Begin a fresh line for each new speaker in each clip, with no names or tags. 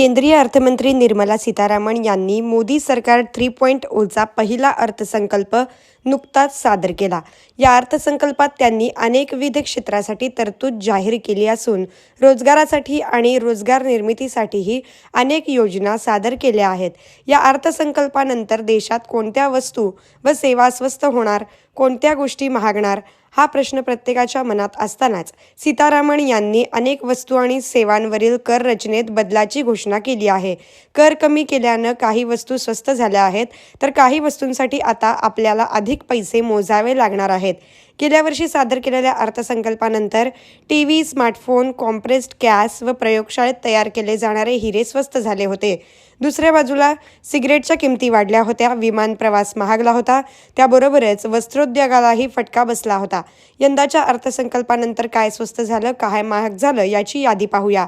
केंद्रीय अर्थमंत्री निर्मला सीतारामन यांनी मोदी सरकार थ्री पॉईंट ओचा पहिला अर्थसंकल्प नुकताच सादर केला. या अर्थसंकल्पात त्यांनी अनेकविध क्षेत्रासाठी तरतूद जाहीर केली असून रोजगारासाठी आणि रोजगार निर्मितीसाठीही अनेक योजना सादर केल्या आहेत. या अर्थसंकल्पानंतर देशात कोणत्या वस्तू व सेवा स्वस्त होणार कोणत्या गोष्टी महागणार हा प्रश्न प्रत्येकाच्या मनात असतानाच. सीतारामन यांनी अनेक वस्तू आणि सेवांवरील कर रचनेत बदलाची घोषणा केली आहे. कर कमी केल्यानं काही वस्तू स्वस्त झाल्या आहेत तर काही वस्तूंसाठी आता आपल्याला अधिक पैसे मोजावे लागणार आहेत. गेल्या वर्षी सादर केलेल्या अर्थसंकल्पानंतर T V smartphone compressed gas व प्रयोगशाळेत तयार केले जाणारे हिरे स्वस्त झाले होते. दुसऱ्या बाजूला सिगरेटच्या किमती वाढल्या होत्या विमान प्रवास महागला होता त्याबरोबरच वस्त्रोद्योगालाही फटका बसला होता. यंदाच्या अर्थसंकल्पानंतर काय स्वस्त झालं काय महाग झालं याची यादी पाहूया.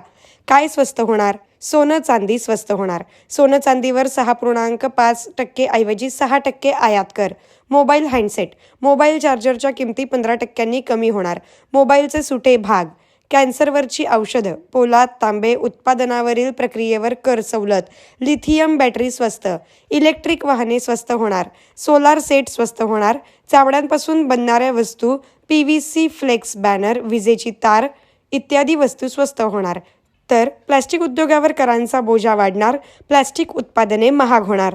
काय स्वस्त होणार? सोनं चांदी स्वस्त होणार. सोनं चांदीवर सहा पूर्णांक पाच टक्के ऐवजी सहा टक्के आयात कर. Mobile handset. मोबाईल चार्जरच्या किमती पंधरा टक्क्यांनी कमी होणार. मोबाईलचे सुटे भाग. कॅन्सरवरची औषधं पोलाद तांबे उत्पादनावरील प्रक्रियेवर कर सवलत लिथियम बॅटरी स्वस्त इलेक्ट्रिक वाहने स्वस्त होणार सोलार सेट स्वस्त होणार चावड्यांपासून बनणाऱ्या वस्तू P V C flex banner विजेची तार इत्यादी वस्तू स्वस्त होणार. तर प्लॅस्टिक उद्योगावर करांचा बोजा वाढणार प्लॅस्टिक उत्पादने महाग होणार.